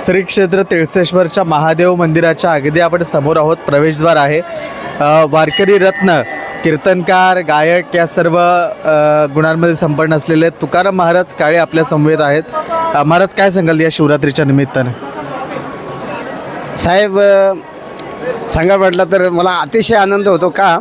श्री क्षेत्र तिळसेश्वरच्या महादेव मंदिराच्या अगदी आपण समोर आहोत. प्रवेशद्वार आहे. वारकरी रत्न कीर्तनकार गायक या सर्व गुणांमध्ये संपन्न असलेले तुकाराम महाराज काळे आपल्या समवेत आहेत. महाराज काय सांगाल या शिवरात्रीच्या निमित्ताने? साहेब सांगा म्हटलं तर मला अतिशय आनंद होतो का?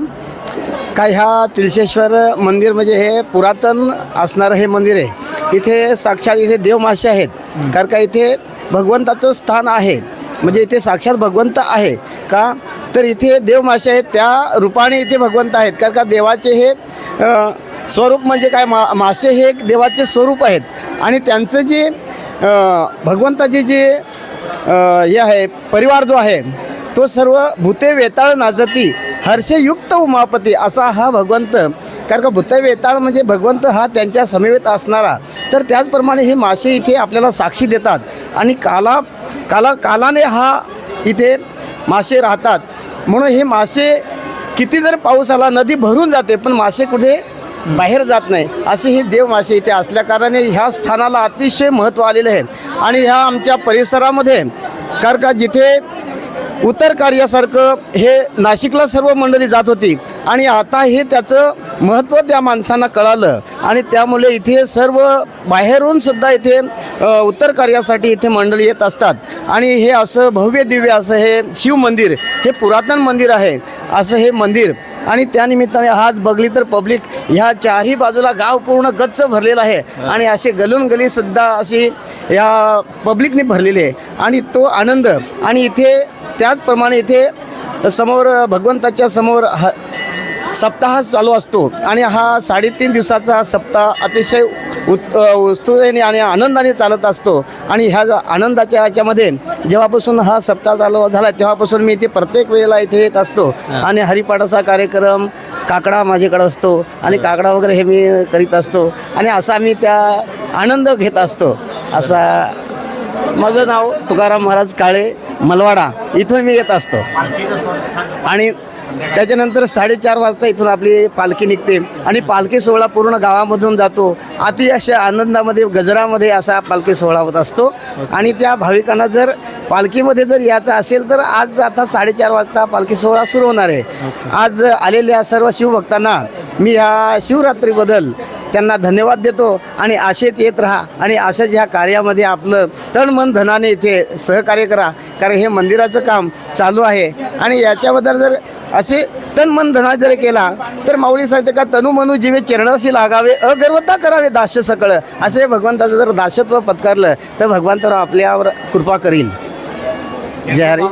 का ह्या तिलशेश्वर मंदिर म्हणजे हे पुरातन असणारं हे मंदिर आहे. इथे साक्षात इथे देवमासे आहेत. कारण का इथे भगवंताचं स्थान आहे. म्हणजे इथे साक्षात भगवंत आहे का? तर इथे देवमासे आहेत त्या रूपाने इथे भगवंत आहेत. कारण का देवाचे हे स्वरूप म्हणजे काय? मा मासे हे एक देवाचे स्वरूप आहेत. आणि त्यांचं जे भगवंताचे जे हे आहे परिवार जो आहे तो सर्व भूते वेताळ नाजती हर्षयुक्त उमापती असा हा भगवंत कारण का भूते वेताळ म्हणजे भगवंत हा त्यांच्या समवेत असणारा. तर त्याचप्रमाणे हे मासे इथे आपल्याला साक्षी देतात. आणि काला काला कालाने हा इथे मासे राहतात. म्हणून हे मासे किती जर पाऊस आला नदी भरून जाते पण मासे कुठे बाहेर जात नाही. असे हे देव मासे इथे असल्याकारणाने ह्या स्थानाला अतिशय महत्त्व आलेलं आहे. आणि ह्या आमच्या परिसरामध्ये कारण का जिथे उत्तर कार्यासारखं हे नाशिकला सर्व मंडळी जात होती. आणि आता हे त्याचं महत्त्व त्या माणसांना कळालं. आणि त्यामुळे इथे सर्व बाहेरून सुद्धा इथे उत्तर कार्यासाठी इथे मंडळी येत असतात. आणि हे असं भव्य दिव्य असं हे शिव मंदिर हे पुरातन मंदिर आहे. असं हे मंदिर. आणि त्यानिमित्ताने आज बघली तर पब्लिक ह्या चारही बाजूला गाव पूर्ण गच्च भरलेलं आहे. आणि असे गलून गली सुद्धा अशी या पब्लिकने भरलेली आहे. आणि तो आनंद. आणि इथे त्याचप्रमाणे इथे समोर भगवंताच्या समोर ह सप्ताह चालू असतो आणि हा साडेतीन दिवसाचा हा सप्ताह अतिशय उत् उत्सुकतेने आणि आनंदाने चालत असतो. आणि ह्या ज- आनंदाच्या ह्याच्यामध्ये जेव्हापासून हा सप्ताह चालू झाला तेव्हापासून मी इथे प्रत्येक वेळेला इथे येत असतो. आणि हरिपाठाचा कार्यक्रम काकडा माझ्याकडे असतो आणि काकडा वगैरे हे मी करीत असतो. आणि असा मी त्या आनंद घेत असतो. असा माझं नाव तुकाराम महाराज काळे मलवाडा इथून मी येत असतो. आणि त्याच्यानंतर साडेचार वाजता इथून आपली पालखी निघते. आणि पालखी सोहळा पूर्ण गावामधून जातो. अति आनंदामध्ये गजरामध्ये असा पालखी सोहळा होत असतो. आणि त्या भाविकांना जर पालखीमध्ये जर यायचं असेल तर आज आता साडेचार वाजता पालखी सोहळा सुरू होणार आहे. आज आलेल्या सर्व शिवभक्तांना मी ह्या शिवरात्रीबद्दल त्यांना धन्यवाद देतो. आणि आशेत येत राहा. आणि असंच ह्या कार्यामध्ये आपलं तन मन धनाने इथे सहकार्य करा. कारण हे मंदिराचं काम चालू आहे. आणि याच्याबद्दल जर असे तन मन धना जर केला तर माऊली सांगते का तनु मनु जीवे चरणशी लागावे अगर्वता करावे दास्य सकळ. असे भगवंताचं जर दासत्व पत्कारलं तर भगवंतराव आपल्यावर कृपा करील. जय हरी.